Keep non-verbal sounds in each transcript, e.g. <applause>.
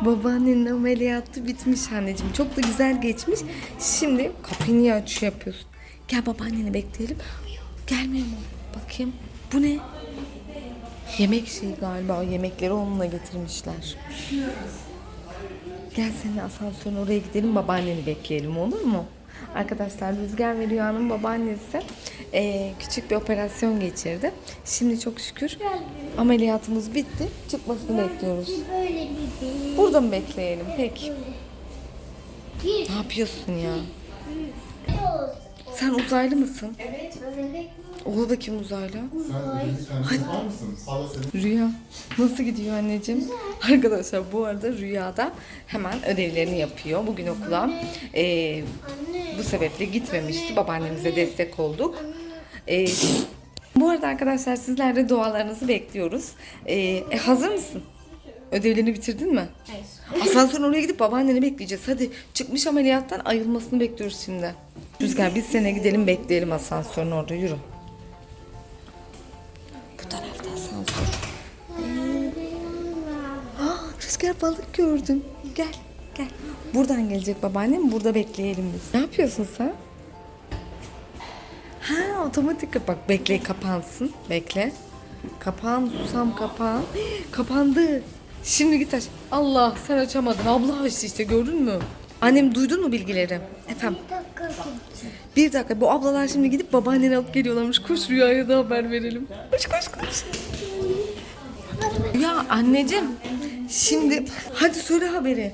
Babaannenin ameliyatı bitmiş anneciğim. Çok da güzel geçmiş. Şimdi kapıyı niye açıyor yapıyorsun? Gel babaanneni bekleyelim. Gelmiyor mu? Bakayım. Bu ne? Yemek şeyi galiba. Yemekleri onunla getirmişler. Gel seninle asansörün oraya gidelim babaanneni bekleyelim olur mu? Arkadaşlar Rüzgar ve Rüya'nın babaannesi eee, küçük bir operasyon geçirdi. Şimdi çok şükür ameliyatımız bitti. Çıkmasını bekliyoruz. Burada mı bekleyelim? Peki. Ne yapıyorsun ya? Sen uzaylı mısın? Evet. Oğlu da kim uzaylı? Kendisi var mısın? Sağla senin. Rüya. Nasıl gidiyor anneciğim? Arkadaşlar bu arada Rüya'da hemen ödevlerini yapıyor. Bugün okula eee, Anne. bu sebeple gitmemişti. Babaannemize destek olduk. Ee, bu arada arkadaşlar sizler de dualarınızı bekliyoruz. Ee, e, hazır mısın? Ödevlerini bitirdin mi? Hayır. Asansörün oraya gidip babaanneni bekleyeceğiz. Hadi çıkmış ameliyattan ayılmasını bekliyoruz şimdi. Rüzgar biz sene gidelim bekleyelim asansörün orada yürü. Bu tarafta asansör. Aa, Rüzgar balık gördüm. Gel gel. Buradan gelecek babaannem burada bekleyelim biz. Ne yapıyorsun sen? Ha otomatik kapak. Bekle kapansın. Bekle. Kapan susam kapan. <gasps> Kapandı. Şimdi git aç. Allah sen açamadın. Abla açtı işte gördün mü? Annem duydun mu bilgileri? Efendim Bir dakika bu ablalar şimdi gidip babaanneni alıp geliyorlarmış. Koş Rüya'ya da haber verelim. Koş koş koş. Ya anneciğim şimdi hadi söyle haberi.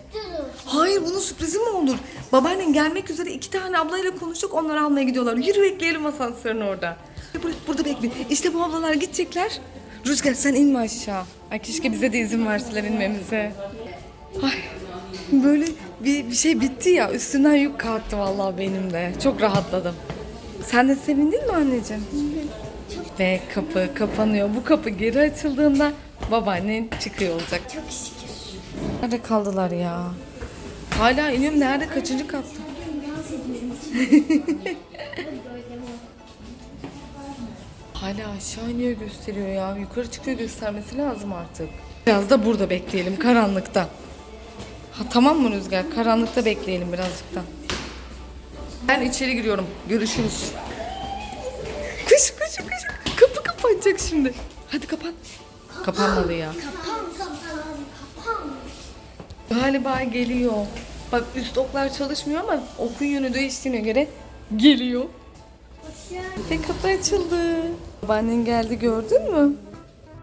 Hayır bunun sürprizi mi olur? Babaannen gelmek üzere iki tane ablayla konuştuk onları almaya gidiyorlar. Yürü bekleyelim asansörün orada. Burada, burada. İşte bu ablalar gidecekler. Rüzgar sen inme aşağı. Ay keşke bize de izin verseler inmemize. Ay böyle bir, bir şey bitti ya üstünden yük kalktı vallahi benim de. Çok rahatladım. Sen de sevindin mi anneciğim? Ve kapı kapanıyor. Bu kapı geri açıldığında babaannen çıkıyor olacak. Çok şükür. Nerede kaldılar ya? Hala iniyorum. Nerede? Kaçıncı katta? <laughs> Hala aşağı iniyor gösteriyor ya. Yukarı çıkıyor göstermesi lazım artık. Biraz da burada bekleyelim karanlıkta. Ha tamam mı Rüzgar? Karanlıkta bekleyelim birazcık da. Ben içeri giriyorum. Görüşürüz. Koş koş koş. Kapı kapanacak şimdi. Hadi kapan. Kapanmadı ya. Kapan kapan kapan. Galiba geliyor. Bak üst oklar çalışmıyor ama okun yönü değiştiğine göre geliyor. Ve kapı açıldı. Babaannen geldi gördün mü?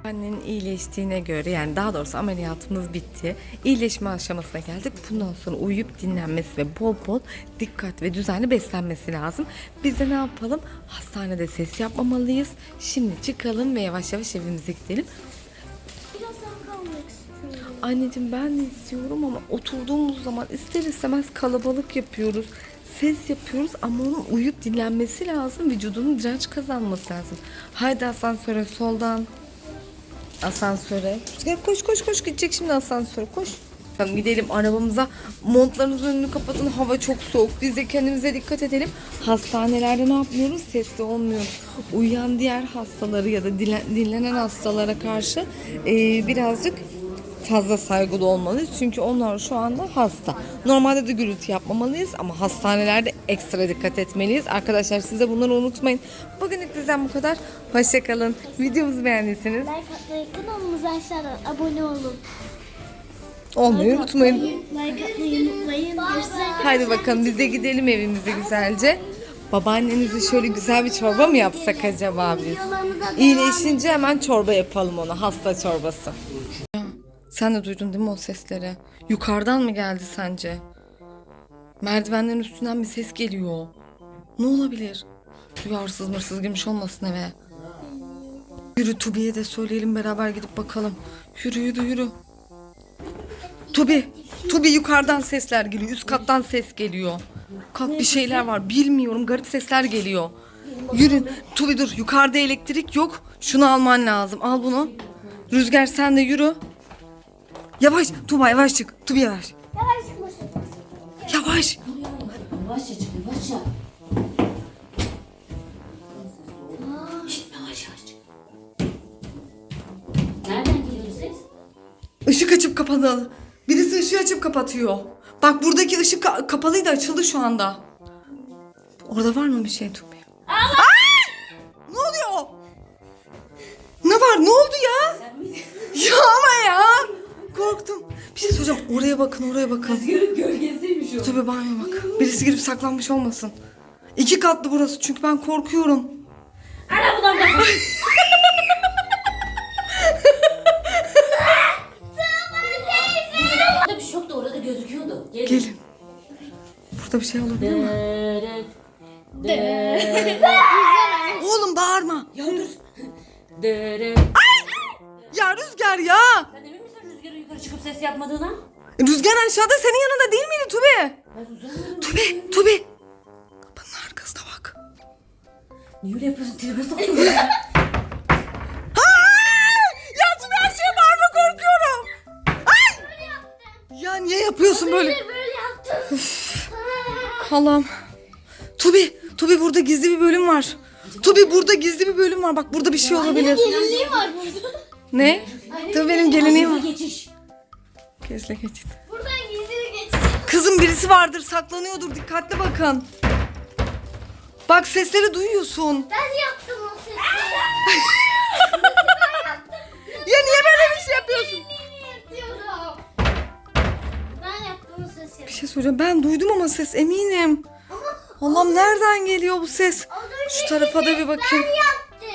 Annenin iyileştiğine göre yani daha doğrusu ameliyatımız bitti. İyileşme aşamasına geldik. Bundan sonra uyuyup dinlenmesi ve bol bol dikkat ve düzenli beslenmesi lazım. Biz de ne yapalım? Hastanede ses yapmamalıyız. Şimdi çıkalım ve yavaş yavaş evimize gidelim. birazdan kalmak istiyorum. Anneciğim ben de istiyorum ama oturduğumuz zaman ister istemez kalabalık yapıyoruz. Ses yapıyoruz ama onun uyuyup dinlenmesi lazım. Vücudunun direnç kazanması lazım. Haydi asansöre soldan. Asansöre. Gel koş koş koş gidecek şimdi asansöre koş. Tamam gidelim arabamıza. Montlarınızın önünü kapatın. Hava çok soğuk. Biz de kendimize dikkat edelim. Hastanelerde ne yapmıyoruz? Sesli olmuyoruz. Uyuyan diğer hastaları ya da dinlenen hastalara karşı eee, birazcık fazla saygılı olmalıyız. Çünkü onlar şu anda hasta. Normalde de gürültü yapmamalıyız ama hastanelerde ekstra dikkat etmeliyiz. Arkadaşlar siz de bunları unutmayın. Bugünlük bizden bu kadar. Hoşçakalın. Videomuzu beğendiyseniz Like atmayı, kanalımıza aşağıdan abone olun. olmayı unutmayın. Like atmayı unutmayın. Haydi bakalım biz de gidelim evimize güzelce. Babaannenize şöyle güzel bir çorba mı yapsak acaba biz? İyileşince hemen çorba yapalım ona. Hasta çorbası. Sen de duydun değil mi o sesleri? Yukarıdan mı geldi sence? Merdivenlerin üstünden bir ses geliyor. Ne olabilir? Duyarsız mırsız girmiş olmasın eve. Yürü Tubi'ye de söyleyelim beraber gidip bakalım. Yürü yürü yürü. Tubi, Tubi yukarıdan sesler geliyor. Üst kattan ses geliyor. Kalk bir şeyler var. Bilmiyorum garip sesler geliyor. Yürü. Tubi dur. Yukarıda elektrik yok. Şunu alman lazım. Al bunu. Rüzgar sen de yürü. Yavaş. Tuba yavaş çık. Tubi yavaş. Yavaş koşun. Yavaş. Yavaşça çık yavaşça. Şşt, yavaş yavaş çık. Nereden geliyor ses? Işık açıp kapalı. Birisi ışığı açıp kapatıyor. Bak buradaki ışık ka- kapalıydı açıldı şu anda. Orada var mı bir şey Tubi? Ay! Bakın, oraya bakın. Rüzgarın gölgesiymiş o. Tubi banyo bak. Birisi girip saklanmış olmasın. İki katlı burası çünkü ben korkuyorum. Ana bunlar da. Orada bir şey yoktu orada gözüküyordu. Gelin. Gelin. Burada bir şey olabilir mi? <laughs> Oğlum bağırma. Ya dur. Dırıt. Ya Rüzgar ya. Sen emin misin rüzgarın yukarı çıkıp ses yapmadığına? Rüzgar aşağıda senin yanında değil miydi Tubi? Uzanıyorum. Tubi, Tubi. Kapının arkasına bak. Niye öyle yapıyorsun? Tribe soktun beni. Ya Tubi her şeye bağırma korkuyorum. Ay! Ya niye yapıyorsun böyle? Böyle yaptım. Allah'ım. Tubi, Tubi burada gizli bir bölüm var. Tubi burada gizli bir bölüm var. Bak burada bir şey olabilir. Gelinliği var burada. Ne? Tabii benim geleneğim var. Kesle geçit. Buradan gizli bir geçiş. Kızım birisi vardır saklanıyordur dikkatli bakın. Bak sesleri duyuyorsun. Ben yaptım o sesi. <laughs> Ya niye böyle bir şey yapıyorsun? Yapıyorum. Ben yaptım o sesi. Bir şey söyleyeceğim ben duydum ama ses eminim. Allah'ım nereden geliyor bu ses? Şu tarafa da bir bakayım. Yaptım.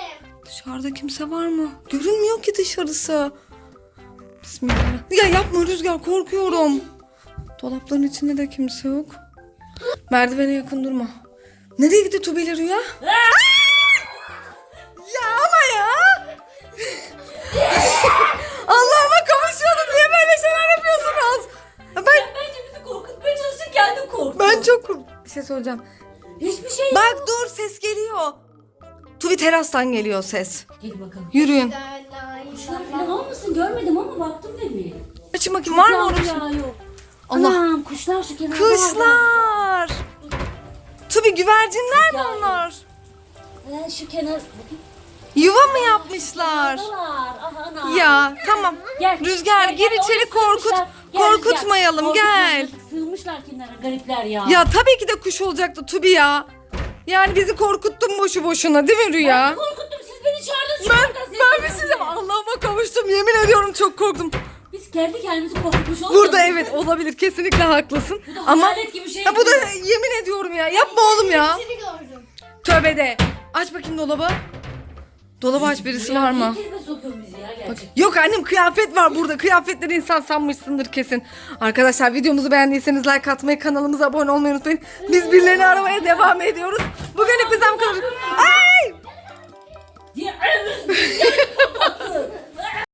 Dışarıda kimse var mı? Görünmüyor ki dışarısı. Bismillah. Ya yapma Rüzgar korkuyorum. Dolapların içinde de kimse yok. Merdivene yakın durma. Nereye gitti Tubi ile Rüya? <laughs> ya ama ya. <laughs> Allah'ıma kavuşuyordum. Niye böyle şeyler yapıyorsunuz? Ya Ben, Bence bizi korkutmaya çalıştın kendin korktun. ben çok kork- Bir şey soracağım. Hiçbir şey Bak dur ses geliyor. Tubi terastan geliyor ses. Gel bakalım. Yürüyün. Kuşlar falan olmasın görmedim baktım da bir. Açın bakayım var mı? Ya yok. Allah. Anam kuşlar şu kenarda vardı. Kuşlar. Tabii güvercinler mi Ya. onlar? Ee, şu kenar. Bakayım. Yuva mı yapmışlar? Var. Aha. Ya tamam. Gel. Rüzgar gir oraya içeri korkut. sığmışlar. Gel Korkutmayalım gel. Korkutmayalım. Sığmışlar kenara garipler ya. Ya tabii ki de kuş olacaktı Tubi ya. Yani bizi korkuttun boşu boşuna değil mi Rüya? Korkuttum siz beni çağırdınız. Ben, şuradan ses ben bir şey diyeyim. diye. Allah'ıma kavuştum. Yemin ediyorum çok korktum. Biz kendi kendimizi korkutmuş olmadık. Burada evet olabilir. Kesinlikle haklısın. Bu da Ama hayalet gibi şey. ya bu da yemin ediyorum ya. Yapma oğlum ya. Seni gördüm. Tövbe de. Aç bakayım dolabı. Dolabı aç birisi var mı? Niye kelime sokuyorsun bizi ya gerçekten? Yok annem kıyafet var burada. Kıyafetleri insan sanmışsındır kesin. Arkadaşlar videomuzu beğendiyseniz like atmayı, kanalımıza abone olmayı unutmayın. Biz birilerini aramaya devam ediyoruz. Bugünlük bizden bu kadar. part of the